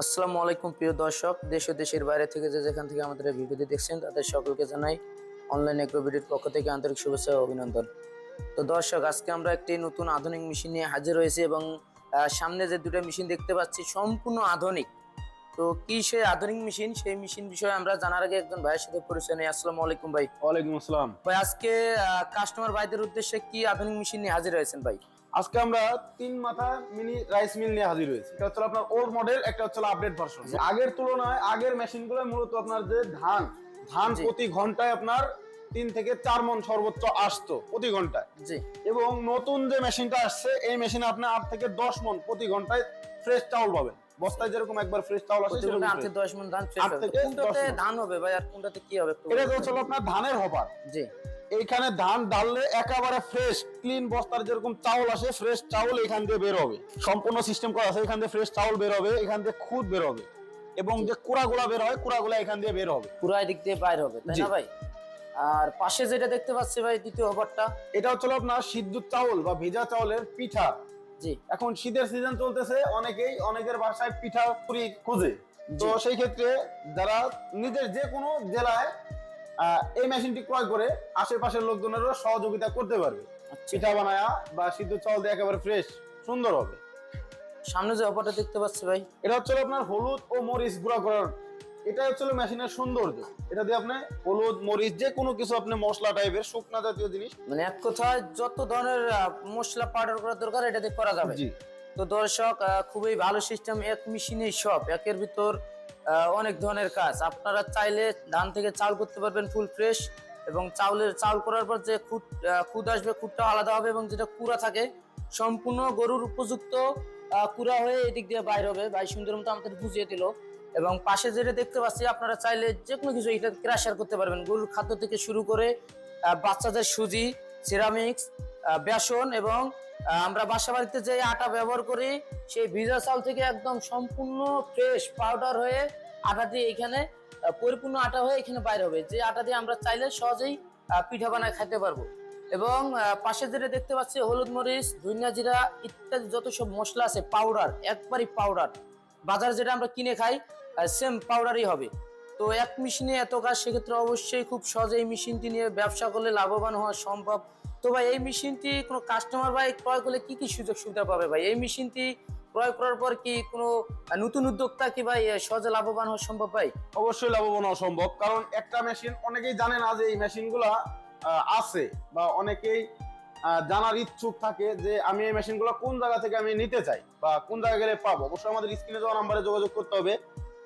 আসসালামু আলাইকুম প্রিয় দর্শক দেশ ও দেশের বাইরে থেকে যে যেখান থেকে আমাদের এই ভিডিওটি দেখছেন তাদের সকলকে জানাই অনলাইন এগ্রোভিডির পক্ষ থেকে আন্তরিক শুভেচ্ছা ও অভিনন্দন। তো দর্শক আজকে আমরা একটি নতুন আধুনিক মেশিন নিয়ে হাজির হয়েছি এবং সামনে যে দুটো মেশিন দেখতে পাচ্ছি সম্পূর্ণ আধুনিক। তো কি সেই আধুনিক মেশিন? সেই মেশিন বিষয়ে আমরা জানার আগে একজন ভাইয়ের সাথে পরিচয় নেই। আসসালামু আলাইকুম ভাই। ওয়ালাইকুম আসসালাম। ভাই আজকে কাস্টমার ভাইদের উদ্দেশ্যে কি আধুনিক মেশিন নিয়ে হাজির হয়েছেন ভাই? আজকে আমরা তিন মাথা মিনি রাইস মিল নিয়ে হাজির হয়েছি। একটা হচ্ছে আপনার ওল্ড মডেল একটা হচ্ছে আপডেট ভার্সন আগের তুলনায় আগের মেশিনগুলো মূলত আপনার যে ধান ধান প্রতি ঘন্টায় আপনার তিন থেকে চার মন সর্বোচ্চ আসতো প্রতি ঘন্টায়। জি। এবং নতুন যে মেশিনটা আসছে এই মেশিনে আপনি আট থেকে দশ মন প্রতি ঘন্টায় ফ্রেশ চাউল পাবেন। বস্তায় যেরকম একবার ফ্রেশ চাউল আসে সেরকম আট থেকে fresh। দশ মন ধান ফ্রেশ হবে কোনটাতে ধান হবে ভাই আর কোনটাতে কি হবে এটা হচ্ছে আপনার ধানের হবার জি। এইখানে ধান ডাললে একেবারে ফ্রেশ ক্লিন বস্তার যেরকম চাউল আসে ফ্রেশ চাউল এখান দিয়ে বের হবে। সম্পূর্ণ সিস্টেম করা আছে এখান দিয়ে ফ্রেশ চাউল বের হবে এখান দিয়ে খুদ বের হবে। এবং যে কুড়াগুলা বের হয় কুড়াগুলা এখান দিয়ে বের হবে। পুরো দিক দিয়ে বাইর হবে তাই না ভাই? আর পাশে যেটা দেখতে পাচ্ছি ভাই দ্বিতীয় ওভারটা এটা হচ্ছে আপনার সিদ্ধ চাউল বা ভেজা চাউলের পিঠা। জি। এখন শীতের সিজন চলতেছে অনেকেই অনেকের বাসায় পিঠা পুরি খোঁজে। তো সেই ক্ষেত্রে যারা নিজের যে কোনো জেলায় এই মেশিনটি ক্রয় করে আশেপাশের লোকজনেরও সহযোগিতা করতে পারবে। আচ্ছা। পিঠা বানায়া বা সিদ্ধ চাউল দিয়ে একেবারে ফ্রেশ সুন্দর হবে। সামনে যে ওভারটা দেখতে পাচ্ছি ভাই। এটা হচ্ছে আপনার হলুদ ও মরিচ গুঁড়া করার এটা হচ্ছে মেশিনের সৌন্দর্য। এটা দিয়ে আপনি হলুদ মরিচ যে কোনো কিছু আপনি মশলা টাইপের শুকনা জাতীয় জিনিস। মানে এক কথায় যত ধরনের মশলা পাউডার করা দরকার এটা দিয়ে করা যাবে। জি। তো দর্শক খুবই ভালো সিস্টেম এক মেশিনে সব একের ভিতর অনেক ধরনের কাজ। আপনারা চাইলে ধান থেকে চাল করতে পারবেন ফুল ফ্রেশ এবং চাউলের চাল করার পর যে আহ, খুদ আসবে খুদটা আলাদা হবে এবং যেটা কুড়া থাকে সম্পূর্ণ গরুর উপযুক্ত কুড়া হয়ে এদিক দিয়ে বাইর হবে। ভাই সুন্দর মতো আমাদের বুঝিয়ে দিল। এবং পাশে যেটা দেখতে পাচ্ছি আপনারা চাইলে যে কোনো কিছু এটা ক্রাশার করতে পারবেন। গরুর খাদ্য থেকে শুরু করে বাচ্চাদের সুজি সিরামিক্স বেসন এবং আমরা বাসা বাড়িতে যে আটা ব্যবহার করি, সেই ভিজা চাল থেকে একদম সম্পূর্ণ ফ্রেশ পাউডার হয়ে আটা দিয়ে এখানে পরিপূর্ণ আটা হয়ে এখানে বাইরে হবে। যে আটা দিয়ে আমরা চাইলে সহজেই পিঠা বানায় খেতে পারব। এবং পাশে যেটা দেখতে পাচ্ছি, হলুদ মরিচ, ধনিয়া জিরা ইত্যাদি যত সব মশলা আছে পাউডার একবারই পাউডার বাজার যেটা আমরা কিনে খাই সেম পাউডারই হবে। তো এক মেশিনে এত কাজ, সেক্ষেত্রে অবশ্যই খুব সহজে এই মেশিনটি নিয়ে ব্যবসা করলে লাভবান হওয়া সম্ভব। তো ভাই, এই মেশিনটি কোনো কাস্টমার ভাই ক্রয় করলে কি কি সুযোগ সুবিধা পাবে ভাই? এই মেশিনটি ক্রয় করার পর কি কোনো নতুন উদ্যোক্তা কি ভাই সহজে লাভবান হওয়া সম্ভব ভাই? অবশ্যই লাভবান হওয়া সম্ভব। কারণ একটা মেশিন অনেকেই জানে না যে এই মেশিনগুলা আছে বা অনেকেই জানার ইচ্ছুক থাকে যে আমি এই মেশিনগুলো কোন জায়গা থেকে আমি নিতে চাই বা কোন জায়গায় গেলে পাবো। অবশ্যই আমাদের স্ক্রিনে দেওয়া নাম্বারে যোগাযোগ করতে হবে।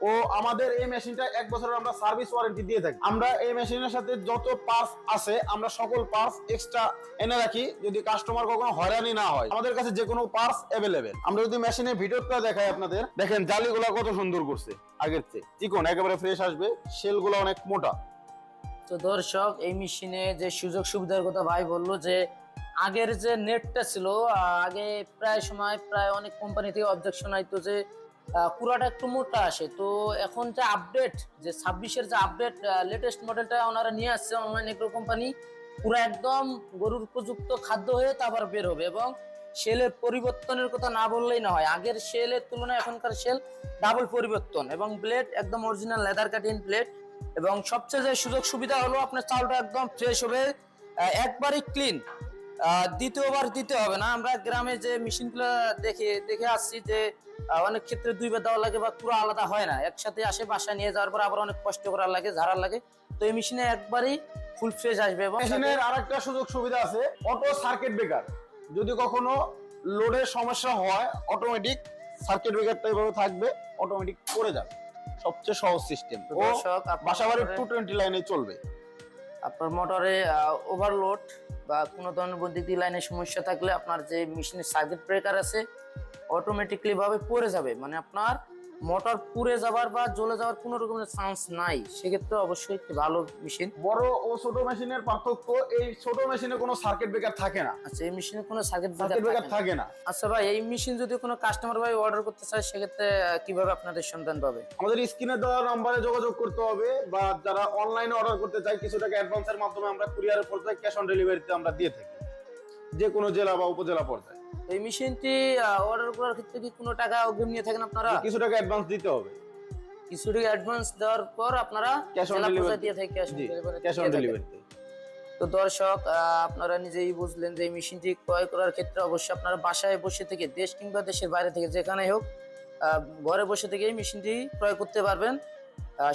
ও আমাদের এই মেশিনটা এক বছরের আমরা সার্ভিস ওয়ারেন্টি দিয়ে থাকি। আমরা এই মেশিনের সাথে যত পার্টস আছে, আমরা সকল পার্টস এক্সট্রা এনে রাখি, যদি কাস্টমার কখনো হয়রানি না হয়। আমাদের কাছে যে কোনো পার্টস অ্যাভেলেবেল আমরা যদি মেশিনে ভিডিওটা দেখাই আপনাদের, দেখেন জালিগুলো কত সুন্দর করছে আগের চেয়ে। চিকন, একেবারে ফ্রেশ আসবে সেলগুলো অনেক মোটা। তো দর্শক, এই মেশিনে যে সুযোগ সুবিধার কথা ভাই বলল যে, আগের যে নেটটা ছিল আগে প্রায় সময় প্রায় অনেক কোম্পানি থেকে অবজেকশন আইতো যে পুরাটা একটু মোটা আসে। তো এখন যে আপডেট যে ছাব্বিশের যে আপডেট লেটেস্ট মডেলটা ওনারা নিয়ে আসছে অনলাইন এগ্রো কোম্পানি পুরো একদম গরুর উপযুক্ত খাদ্য হয়ে তারপর বের হবে এবং সেলের পরিবর্তনের কথা না বললেই না হয়। আগের সেলের তুলনায় এখনকার সেল ডাবল পরিবর্তন এবং ব্লেড একদম অরিজিনাল লেদার কাটিং ব্লেড এবং সবচেয়ে যে সুযোগ সুবিধা হলো, আপনার চালটা একদম ফ্রেশ হবে একবারই ক্লিন দ্বিতীয়বার দিতে হবে না। আমরা গ্রামে যে মেশিনগুলো দেখে দেখে আসছি যে অনেক ক্ষেত্রে দুইবার দেওয়া লাগে বা পুরো আলাদা হয় না। একসাথে আসে বাসায় নিয়ে যাওয়ার পর আবার অনেক কষ্ট করার লাগে ঝাড়ার লাগে। তো এই মেশিনে একবারই ফুল ফ্রেশ আসবে এবং মেশিনের আরেকটা সুযোগ সুবিধা আছে অটো সার্কিট ব্রেকার যদি কখনো লোডের সমস্যা হয় অটোমেটিক সার্কিট ব্রেকারটা এভাবে থাকবে অটোমেটিক করে যাবে। সবচেয়ে সহজ সিস্টেম বাসাবাড়ির টু টোয়েন্টি লাইনে চলবে। আপনার মোটরে ওভারলোড বা কোনো ধরনের বৈদ্যুতিক লাইনের সমস্যা থাকলে আপনার যে মেশিনের সার্কিট ব্রেকার আছে অটোমেটিকলি ভাবে পড়ে যাবে। মানে আপনার মোটর পুড়ে যাবার বা জ্বলে যাওয়ার কোনো রকমের চান্স নাই। সেক্ষেত্রে অবশ্যই একটি ভালো মেশিন বড় ও ছোট মেশিনের পার্থক্য এই ছোট মেশিনে কোনো সার্কিট ব্রেকার থাকে না। আচ্ছা এই মেশিনে কোনো সার্কিট ব্রেকার থাকে না। আচ্ছা ভাই এই মেশিন যদি কোনো কাস্টমার ভাই অর্ডার করতে চায় সেক্ষেত্রে কীভাবে আপনাদের সন্ধান পাবে? আমাদের স্ক্রিনে দেওয়া নাম্বারে যোগাযোগ করতে হবে বা যারা অনলাইনে অর্ডার করতে চায় কিছু টাকা অ্যাডভান্সের মাধ্যমে আমরা কুরিয়ারের পর্যায়ে ক্যাশ অন ডেলিভারিতে আমরা দিয়ে থাকি। যে কোনো জেলা বা উপজেলা পর্যায়ে। এই মেশিনটি অর্ডার করার ক্ষেত্রে কি কোনো টাকা অগ্রিম নিয়ে থাকেন আপনারা? কিছু টাকা অ্যাডভান্স দিতে হবে। কিছু টাকা অ্যাডভান্স দেওয়ার পর আপনারা জেলা delivery- পর্যায়ে দিয়ে থাকে cash on delivery cash on delivery তো দর্শক আপনারা নিজেই বুঝলেন যে এই মেশিনটি ক্রয় করার ক্ষেত্রে অবশ্যই আপনারা বাসায় বসে থেকে দেশ কিংবা দেশের বাইরে থেকে যেখানে হোক ঘরে বসে থেকে এই মেশিনটি ক্রয় করতে পারবেন।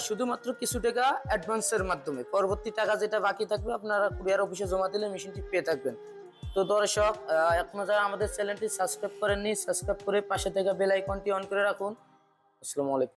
শুধুমাত্র কিছু টাকা অ্যাডভান্সের মাধ্যমে। পরবর্তী টাকা যেটা বাকি থাকবে আপনারা কুরিয়ার অফিসে জমা দিলে মেশিনটি পেয়ে থাকবেন। তো দর্শক এখনও যারা আমাদের চ্যানেলটি সাবস্ক্রাইব করেননি, সাবস্ক্রাইব করে পাশে থেকে বেল আইকনটি অন করে রাখুন। আসসালামু আলাইকুম।